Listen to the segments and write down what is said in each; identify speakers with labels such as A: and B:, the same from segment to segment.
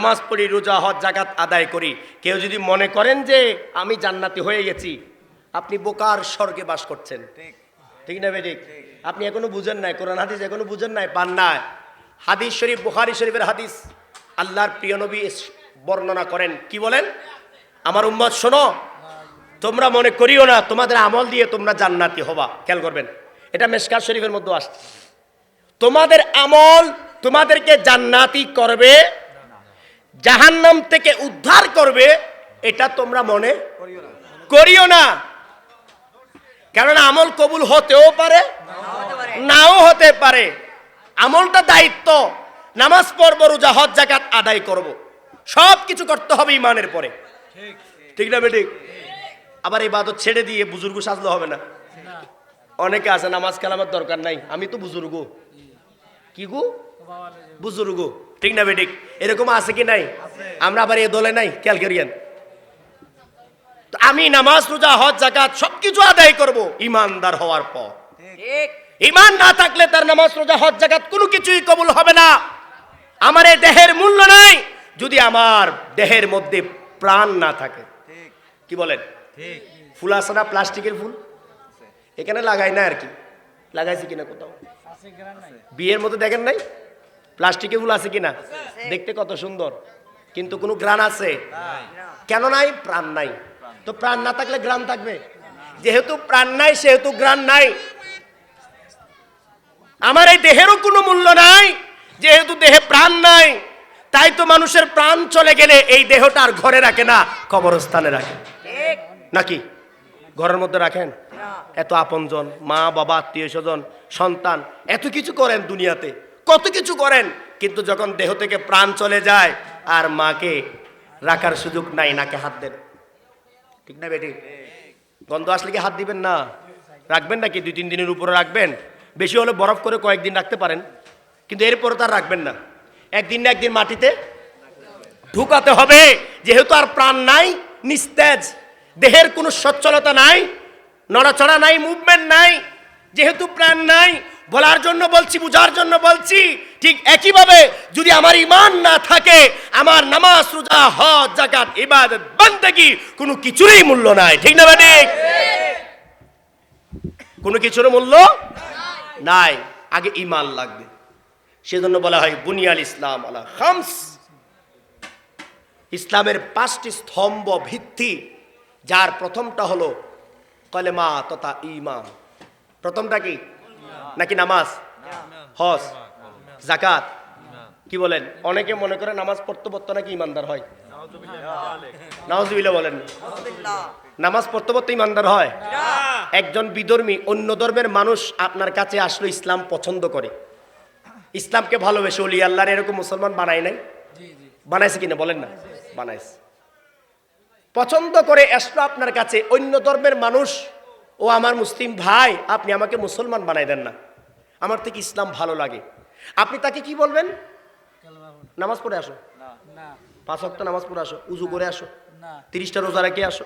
A: নামাজ পড়ি রোজা হজ জাকাত আদায় করি। কেউ যদি মনে করেন যে আমি জান্নাতি হয়ে গেছি আপনি বোকার স্বর্গে বাস করছেন। ঠিক। না বেঠিক? আপনি এখনও বুঝেন নাই কোরআন হাদিস এখনও বুঝেন নাই পান নাই। হাদিস শরীফ বুখারি শরীফের হাদিস আল্লাহর প্রিয় নবী বর্ণনা করেন। কি বলেন? আমার উম্মত শোনো তোমরা মনে করিও না তোমাদের আমল দিয়ে তোমরা জান্নাতি হবা। খেয়াল করবেন এটা মেশকার শরীফের মধ্যে আসছে। তোমাদের আমল তোমাদেরকে জান্নাতি করবে জাহান্নাম থেকে উদ্ধার করবে, এটা তোমরা মনে করিও না। কেননা আমল কবুল হতেও পারে, নাও হতে পারে। আমলটা দায়িত্ব, নামাজ পড়ব, রোজা, হজ জাকাত আদায় করব। সব কিছু করতে হবে ইমানের পরে। ঠিক না বেঠিক? আবার এই বাদত ছেড়ে দিয়ে বুজুর্গ সাজলে হবে না। অনেকে আছে, নামাজ কালামের দরকার নাই। আমি তো বুজুর্গ। কি গো? বুজুর্গ ঠিক না বেঠিক এরকম আছে কি নাই? আমরা আবার এ দলে নাই খেয়াল করিয়েন আমি নামাজ রোজা হজ জাকাত সবকিছু আদায় করব ইমানদার হওয়ার পর। ইমান না থাকলে তার নামাজ রোজা হজ জাকাত কোনো কিছুই কবুল হবে না। আমার এই দেহের মূল্য নাই যদি আমার দেহের মধ্যে প্রাণ না থাকে। কি বলেন? ফুল আছে না প্লাস্টিকের ফুল? এখানে লাগাই না আর কি। লাগাইছি কিনা কোথাও? বিয়ের মধ্যে দেখেন নাই? প্লাস্টিকের ফুল আছে কিনা? দেখতে কত সুন্দর। কিন্তু কোনো গ্রান আছে? কেন নাই? প্রাণ নাই। তো প্রাণ না থাকলে গ্রান থাকবে? যেহেতু প্রাণ নাই সেহেতু গ্রান নাই। আমার এই দেহেরও কোনো মূল্য নাই যেহেতু দেহে প্রাণ নাই। তাই তো মানুষের প্রাণ চলে গেলে এই দেহটা আর ঘরে রাখে না কবরস্থানে রাখে। নাকি? ঘরের মধ্যে রাখেন? এত আপনজন, মা, বাবা, আত্মীয় স্বজন, সন্তান, এত কিছু করেন দুনিয়াতে। কত কিছু করেন, কিন্তু যখন দেহ থেকে প্রাণ চলে যায়, আর মাকে রাখার সুযোগ নাই, নাকে হাত দেন। ঠিক না বেটি? গন্ধ আসলে কি হাত দিবেন না? রাখবেন নাকি? দুই, তিন দিনের উপরে রাখবেন? বেশি হলে বরফ করে কয়েকদিন রাখতে পারেন, কিন্তু এরপরে তার রাখবেন না। একদিন না একদিন মাটিতে ঢুকাতে হবে। যেহেতু আর প্রাণ নাই, নিস্তেজ। দেহের কোনো সচ্ছলতা নাই, নড়াচড়া নাই মুভমেন্ট নাই, যেহেতু প্রাণ নাই, বলার জন্য বলছি, বুঝার জন্য বলছি, ঠিক একইভাবে যদি আমার ইমান না থাকে, আমার নামাজ, রোজা, হজ জাকাত ইবাদত, বান্দেগি, কোনো কিছুরই মূল্য নাই। ঠিক না ঠিক কোনো কিছুর মূল্য নাই। আগে ইমান লাগবে। সেজন্য বলা হয় বুনিয়াল ইসলাম আলা খামস। ইসলামের পাঁচটি স্তম্ভ ভিত্তি যার প্রথমটা হলো কলেমা তথা ইমান প্রথমটা কি? নাকি নামাজ? হজ। জাকাত কি বলেন? অনেকে মনে করে নামাজ পড়তে পড়তে নাকি ইমানদার হয়। নাওজবিল্লা বলেন। নামাজ পড়তে পড়তে ইমানদার হয়? একজন বিধর্মী অন্য ধর্মের মানুষ আপনার কাছে আসলো ইসলাম পছন্দ করে। ইসলামকে ভালোবেসে অলি আল্লাহর এরকম মুসলমান বানায় নাই? বানাইছে কিনা? বলেন না। বানাইছে। পছন্দ করে আসলো আপনার কাছে অন্য ধর্মের মানুষ ও আমার মুসলিম ভাই আপনি আমাকে মুসলমান বানাই দেন না। আমার থেকে ইসলাম ভালো লাগে। আপনি তাকে কি বলবেন? নামাজ পড়ে আসো। পাঁচ ওয়াক্ত নামাজ পড়ে আসো উজু করে আসো। তিরিশটা রোজা রেখে আসো।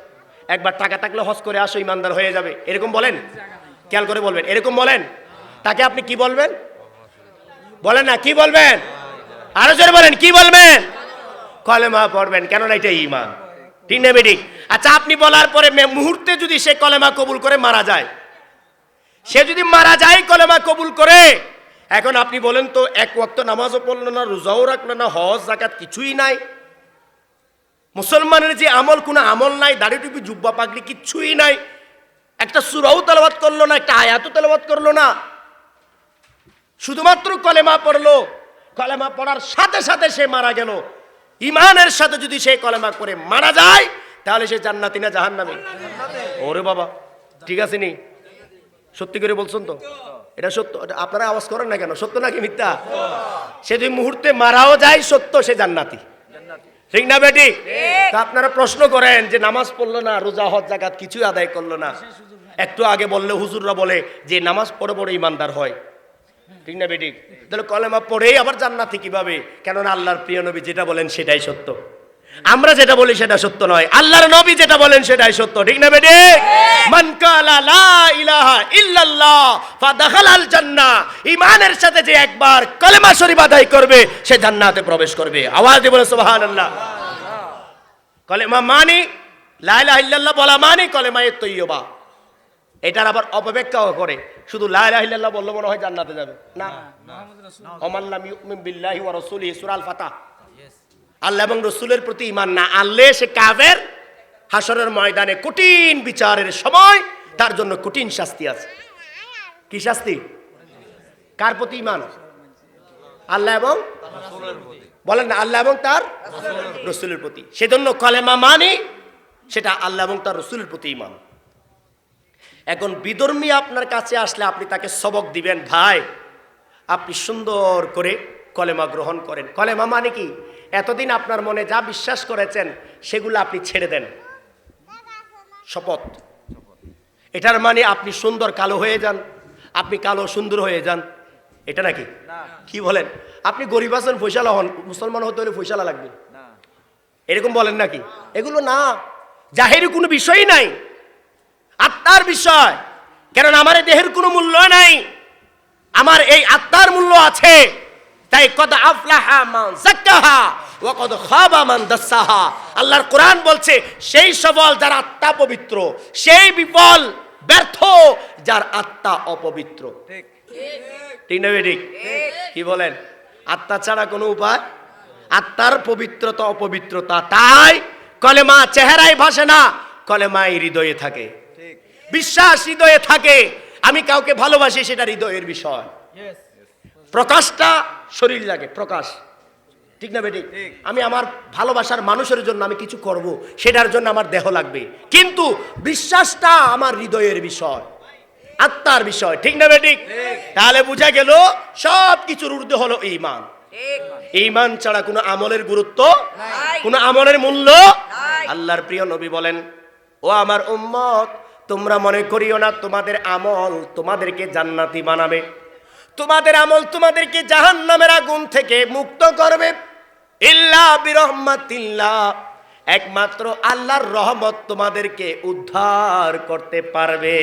A: একবার টাকা থাকলে হজ করে আসো ইমানদার হয়ে যাবে। এরকম বলেন? খেয়াল করে বলবেন। এরকম বলেন? তাকে আপনি কি বলবেন? বলেন না কি বলবেন? আরও জোরে বলেন কি বলবেন? কলেমা পড়বেন কেননা এটা ইমান। ঠিক না বেঠিক আচ্ছা আপনি বলার পরে মুহূর্তে যদি সে কলেমা কবুল করে মারা যায়, সে যদি মারা যায় কলেমা কবুল করে, এখন আপনি বলেন তো এক ওয়াক্ত নামাজও পড়ল না, রোজাও রাখল না, হজ জাকাত কিছুই নাই। মুসলমানের যে আমল, কোনো আমল নাই, দাড়ি টুপি, জুব্বা পাগলি কিচ্ছুই নাই। একটা সুরাও তেলাবাত করল না, একটা আয়াতও তেলাবাত করল না। শুধুমাত্র কলেমা পড়ল। কলেমা পড়ার সাথে সাথে সে মারা গেল। ইমানের সাথে যদি সে কলেমা করে মারা যায় তাহলে সে জান্নাতি না জাহান্নামী? ওরে বাবা ঠিক আছে নি? সত্যি করে বলছেন তো? এটা সত্য? আপনারা আওয়াজ করেন না কেন? সত্য নাকি মিথ্যা? সে যদি মুহূর্তে মারাও যায় সত্য সে জান্নাতি। ঠিক না বেটি? তা আপনারা প্রশ্ন করেন যে নামাজ পড়ল না রোজা হজ জাকাত কিছুই আদায় করল না? একটু আগে বললে হুজুররা বলে যে নামাজ পড়ে পড়ে ইমানদার হয়। ঠিক না বেটি তাহলে কলেমা পড়েই আবার জান্নাতি কীভাবে? কেননা আল্লাহর প্রিয় নবী যেটা বলেন সেটাই সত্য। আমরা যেটা বলি সেটা সত্য নয় আল্লাহর নবী যেটা বলেন সেটাই সত্য ঠিক না বেটে মান কালা লা ইলাহা ইল্লাল্লাহ ফাদাখালাল জান্নাহ ঈমানের সাথে যে একবার কলেমা শরীফ আদায় করবে সে জান্নাতে প্রবেশ করবে। আওয়াজ দিয়ে বলে সুবহানাল্লাহ। কলেমা মানে লা ইলাহা ইল্লাল্লাহ বলা মানে কলেমা তৈয়বা। এটার আবার অপব্যাখ্যাও করে। শুধু লা ইলাহা ইল্লাল্লাহ বললে মনে হয় জান্নাতে যাবে। না। বিল্লাহি ওয়া রাসূলিহি সূরা আল ফাতাহ আল্লাহ এবং রসুলের প্রতি ইমান না আনলে সে কাফের হাসরের ময়দানে কঠিন বিচারের সময় তার জন্য কঠিন শাস্তি আছে। কি শাস্তি? কার প্রতি ইমান আল্লাহ এবং বলেন না আল্লাহ এবং তার রসুলের প্রতি। সেজন্য কলেমা মানে সেটা আল্লাহ এবং তার রসুলের প্রতি ইমান এখন বিধর্মী আপনার কাছে আসলে আপনি তাকে সবক দিবেন ভাই। আপনি সুন্দর করে কলেমা গ্রহণ করেন। কলেমা মানে কি? এতদিন আপনার মনে যা বিশ্বাস করেছেন সেগুলো আপনি ছেড়ে দেন। শপথ। এটার মানে আপনি সুন্দর কালো হয়ে যান আপনি কালো সুন্দর হয়ে যান। এটা নাকি? কি বলেন? আপনি গরিব আছেন ফৈসালা হন মুসলমান হতে হলে ফৈসালা লাগবে। এরকম বলেন নাকি? এগুলো না। জাহেরি কোনো বিষয়ই নাই। আত্মার বিষয়। কারণ আমার এই দেহের কোনো মূল্য নাই। আমার এই আত্মার মূল্য আছে। তাই কদ আফলাহা মান যাক্কাহা ওয়া কদ খাবা মান দাসাহা। আল্লাহর কোরআন বলছে সেই সবল যার আত্মা পবিত্র সেই বিফল ব্যর্থ যার আত্মা অপবিত্র।
B: ঠিক।
A: ঠিক না ঠিক। কি বলেন? আত্মা ছাড়া কোনো উপায়? আত্মার পবিত্রতা অপবিত্রতা। তাই কলেমা চেহারায় ভাসে না কলেমায় হৃদয়ে থাকে। বিশ্বাস হৃদয়ে থাকে আমি কাউকে ভালোবাসি সেটা হৃদয়ের বিষয়। প্রকাশটা শরীর লাগে প্রকাশ। ঠিক না বেটি? আমি আমার ভালোবাসার মানুষের জন্য আমি কিছু করব সেটার জন্য আমার দেহ লাগবে। কিন্তু বিশ্বাসটা আমার হৃদয়ের বিষয় আত্মার বিষয়। ঠিক না বেটি? তাহলে বোঝা গেল সব কিছুর ঊর্ধ্বে হলো ইমান। ইমান ছাড়া কোনো আমলের গুরুত্ব। কোনো আমলের মূল্য আল্লাহর প্রিয় নবী বলেন ও আমার উম্মত তোমরা মনে করিও না, তোমাদের আমল তোমাদেরকে জান্নাতি বানাবে। তোমাদের আমল তোমাদেরকে জাহান নামের আগুন থেকে মুক্ত করবে। একমাত্র আল্লাহর রহমত তোমাদেরকে উদ্ধার করতে পারবে।